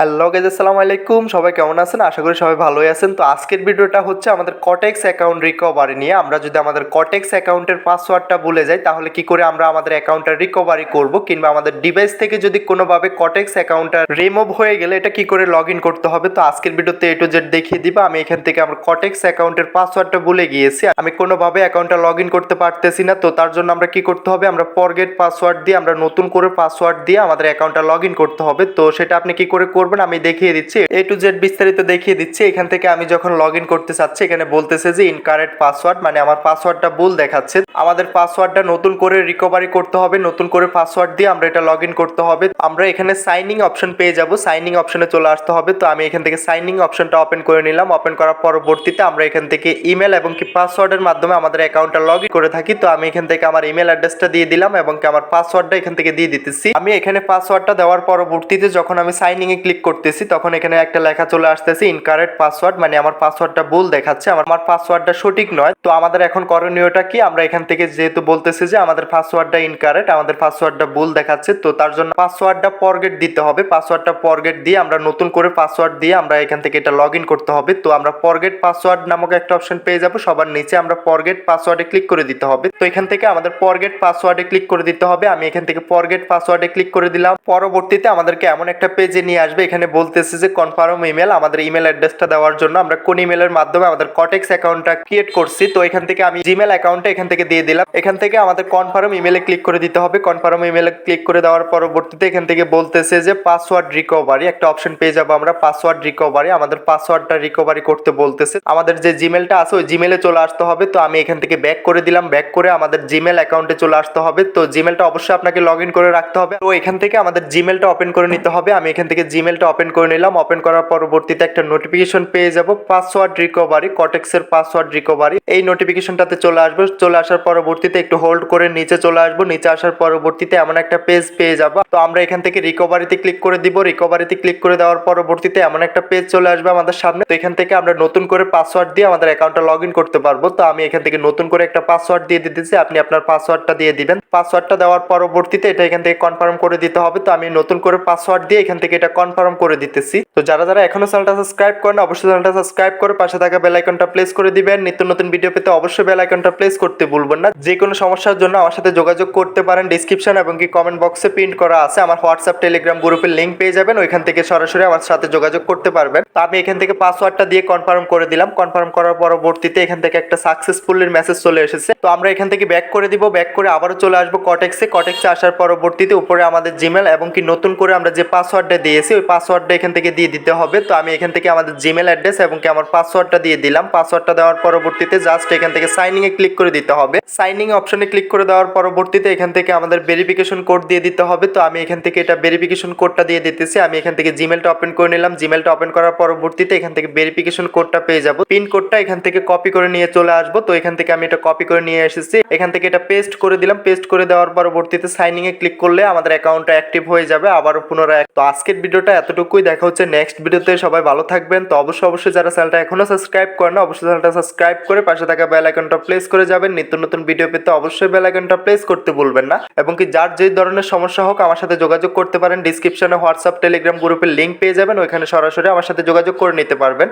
Hello guys আসসালামু আলাইকুম। সবাই কেমন আছেন? আশা করি সবাই ভালোই আছেন। তো আজকের ভিডিওটা হচ্ছে আমাদের কটেক্স অ্যাকাউন্ট রিকভারি নিয়ে। আমরা যদি আমাদের কটেক্স অ্যাকাউন্টের পাসওয়ার্ডটা ভুলে যাই, তাহলে কি করে আমরা আমাদের অ্যাকাউন্টটা রিকভারি করব? কিংবা আমাদের ডিভাইস থেকে যদি কোনোভাবে কটেক্স অ্যাকাউন্টটা রিমুভ হয়ে গেলে, এটা কি করে লগ করতে হবে? তো আজকের ভিডিওতে এ টু জেড দেখিয়ে দিব। আমি এখান থেকে আমার কটেক্স অ্যাকাউন্টের পাসওয়ার্ডটা ভুলে গিয়েছি। আমি কোনোভাবে অ্যাকাউন্টটা লগ করতে পারতেছি না। তো তার জন্য আমরা কি করতে হবে? আমরা ফরগেট পাসওয়ার্ড দিয়ে, আমরা নতুন করে পাসওয়ার্ড দিয়ে আমাদের অ্যাকাউন্টটা লগ করতে হবে। তো সেটা আপনি কি করে করবেন? আমি দেখিয়ে দিচ্ছি। এ টু জেড বিস্তারিত দেখিয়ে দিচ্ছি। এখান থেকে আমি যখন লগ করতে চাচ্ছি, এখানে বলতেছে যে ইনকারেক্ট পাসওয়ার্ড মানে আমার পাসওয়ার্ডটা ভুল দেখাচ্ছে। আমাদের পাসওয়ার্ডটা নতুন করে রিকভারি করতে হবে, নতুন করে পাসওয়ার্ড দিয়ে আমরা এটা লগ করতে হবে। আমরা এখানে সাইনিং অপশন পেয়ে যাব সাইনিং অপশনে চলে আসতে হবে। তো আমি এখান থেকে সাইনিং অপশনটা ওপেন করে নিলাম। ওপেন করার পরবর্তীতে আমরা এখান থেকে ইমেল এবং কি পাসওয়ার্ডের মাধ্যমে আমাদের অ্যাকাউন্টটা লগ ইন করে থাকি। তো আমি এখান থেকে আমার ইমেল অ্যাড্রেসটা দিয়ে দিলাম এবং আমার পাসওয়ার্ডটা এখান থেকে দিয়ে দিতেছি। আমি এখানে পাসওয়ার্ডটা দেওয়ার পরবর্তীতে যখন আমি সাইনিং এ করতেছি, তখন এখানে একটা লেখা চলে আসতেছে ইনকারেক্ট পাসওয়ার্ড মানে আমার পাসওয়ার্ডটা ভুল দেখাচ্ছে, আমার পাসওয়ার্ডটা সঠিক নয়। তো আমাদের এখন করণীয়টা কি? আমরা এখান থেকে যেহেতু বলতেছি যে আমাদের পাসওয়ার্ডটা ইনকারেক্ট আমাদের পাসওয়ার্ডটা ভুল দেখাচ্ছে, তো তার জন্য পাসওয়ার্ডটা ফরগেট দিতে হবে। পাসওয়ার্ডটা ফরগেট দিয়ে আমরা নতুন করে পাসওয়ার্ড দিয়ে আমরা এখান থেকে এটা লগ ইন করতে হবে। তো আমরা ফরগেট পাসওয়ার্ড নামক একটা অপশন পেয়ে যাব, সবার নিচে আমরা ফরগেট পাসওয়ার্ডে ক্লিক করে দিতে হবে। তো এখান থেকে আমাদের ফরগেট পাসওয়ার্ডে ক্লিক করে দিতে হবে। আমি এখান থেকে ফরগেট পাসওয়ার্ডে ক্লিক করে দিলাম। পরবর্তীতে আমাদেরকে এমন একটা পেজে নিয়ে আসবে এখানে বলতেছে যে কনফার্ম ইমেল আমাদের ইমেল অ্যাড্রেসটা দেওয়ার জন্য আমরা কোন ইমেলের মাধ্যমে আমাদের কটেক্স অ্যাকাউন্টটা ক্রিয়েট করছি। তো এখান থেকে আমি জিমেল অ্যাকাউন্টটা এখান থেকে দিয়ে দিলাম। এখান থেকে আমাদের কনফার্ম ইমেলে ক্লিক করে দিতে হবে। কনফার্ম ইমেলে ক্লিক করে দেওয়ার পরবর্তীতে এখান থেকে বলতেছে যে পাসওয়ার্ড রিকভারি একটা অপশন পেয়ে যাব আমরা পাসওয়ার্ড রিকভারি আমাদের পাসওয়ার্ডটা রিকভারি করতে বলতেছে। আমাদের যে জিমেলটা আছে, ওই জিমেলে চলে আসতে হবে। তো আমি এখান থেকে ব্যাক করে দিলাম। ব্যাক করে আমাদের জিমেল অ্যাকাউন্টে চলে আসতে হবে। তো জিমেলটা অবশ্যই আপনাকে লগ ইন করে রাখতে হবে। তো এখান থেকে আমাদের জিমেলটা ওপেন করে নিতে হবে। আমি এখান থেকে জিমেলটা ওপেন করে নিলাম। ওপেন করার পরবর্তীতে একটা নোটিফিকেশন পেয়ে যাব। পাসওয়ার্ড রিকভারি কটেক্সের পাসওয়ার্ড রিকভারি এই নোটিফিকেশনটাতে চলে আসবে। চলে আসার পরবর্তীতে একটু হোল্ড করে নিচে চলে আসব। নিচে আসার পরবর্তীতে এমন একটা পেজ পেয়ে যাব। তো আমরা এখান থেকে রিকভারিতে ক্লিক করে দিব। রিকভারিতে ক্লিক করে দেওয়ার পরবর্তীতে এমন একটা পেজ চলে আসবে আমাদের সামনে। তো এখান থেকে আমরা নতুন করে পাসওয়ার্ড দিয়ে আমাদের অ্যাকাউন্টটা লগ ইন করতে পারব। তো আমি এখান থেকে নতুন করে একটা পাসওয়ার্ড দিয়ে দিতেছি। আপনি আপনার পাসওয়ার্ডটা দিয়ে দিবেন। পাসওয়ার্ডটা দেওয়ার পরবর্তীতে এটা এখান থেকে কনফার্ম করে দিতে হবে। তো আমি নতুন করে পাসওয়ার্ড দিয়ে এখান থেকে এটা কনফার্ম করে দিতেছি। তো যারা যারা এখনও চ্যানেলটা সাবস্ক্রাইব করেন, অবশ্যই চ্যানেলটা সাবস্ক্রাইব করে পাশে থাকা বেল আইকনটা প্লেস করে দিবেন। নিত্য নতুন ভিডিও পেতে অবশ্যই বেল আইকনটা প্লেস করতে ভুলবেন না। যে কোনো সমস্যার জন্য আমার সাথে যোগাযোগ করতে পারেন। ডিসক্রিপশন এবং কি কমেন্ট বক্সে প্রিন্ট করা আছে। আমার হোয়াটসঅ্যাপ টেলিগ্রাম গ্রুপের লিঙ্ক পেয়ে যাবেন। ওইখান থেকে সরাসরি আমার সাথে যোগাযোগ করতে পারবেন। তো আমি এখান থেকে পাসওয়ার্ডটা দিয়ে কনফার্ম করে দিলাম। কনফার্ম করার পরবর্তীতে এখান থেকে একটা সাকসেসফুলের মেসেজ চলে এসেছে। তো আমরা এখান থেকে ব্যাক করে দিব। ব্যাক করে আবারও চলে আসব কটেক্সে কটেক্সে আসার পরবর্তীতে উপরে আমাদের জিমেল এবং কি নতুন করে আমরা যে পাসওয়ার্ডটা দিয়েছি, ওই পাসওয়ার্ডটা এখান থেকে দিয়ে দিতে হবে তো আমি এখান থেকে আমাদের জিমেল অ্যাড্রেস এবং কি আমার পাসওয়ার্ডটা দিয়ে দিলাম পাসওয়ার্ডটা দেওয়ার পরবর্তীতে জাস্ট এখান থেকে সাইনিং এ ক্লিক করে দিতে হবে সাইনিং অপশনে ক্লিক করে দেওয়ার পরবর্তীতে এখান থেকে আমাদের ভেরিফিকেশন কোড দিয়ে দিতে হবে তো আমি এখান থেকে এটা ভেরিফিকেশন কোডটা দিয়ে দিতেছি আমি এখান থেকে জিমেলটা ওপেন করে নিলাম জিমেলটা ওপেন করার পরবর্তীতে এখান থেকে ভেরিফিকেশন কোডটা পেয়ে যাব পিন কোডটা এখান থেকে কপি করে নিয়ে চলে আসব তো এখান থেকে আমি এটা কপি করে নিয়ে এসেছি এখান থেকে এটা পেস্ট করে দিলাম পেস্ট করে দেওয়ার পরবর্তীতে সাইনিং এ ক্লিক করলে আমাদের অ্যাকাউন্টটা অ্যাক্টিভ হয়ে যাবে আবারও পুনরায় তো আজকের ভিডিওটা এতটুকুই দেখা হচ্ছে নেক্সট ভিডিওতে। সবাই ভালো থাকবেন। তো অবশ্যই অবশ্যই যারা চ্যানেলটা এখনও সাবস্ক্রাইব করে না, অবশ্যই চ্যানেলটা সাবস্ক্রাইব করে পাশে থাকা বেল আইকনটা প্লেস করে যাবেন। নিত্য নতুন ভিডিও পেতে অবশ্যই বেল আইকনটা প্লেস করতে ভুলবেন না। এবং কি যার যে ধরনের সমস্যা হোক, আমার সাথে যোগাযোগ করতে পারেন। ডিসক্রিপশনে হোয়াটসঅ্যাপ টেলিগ্রাম গ্রুপের লিঙ্ক পেয়ে যাবেন। ওইখানে সরাসরি আমার সাথে যোগাযোগ করে নিতে পারবেন।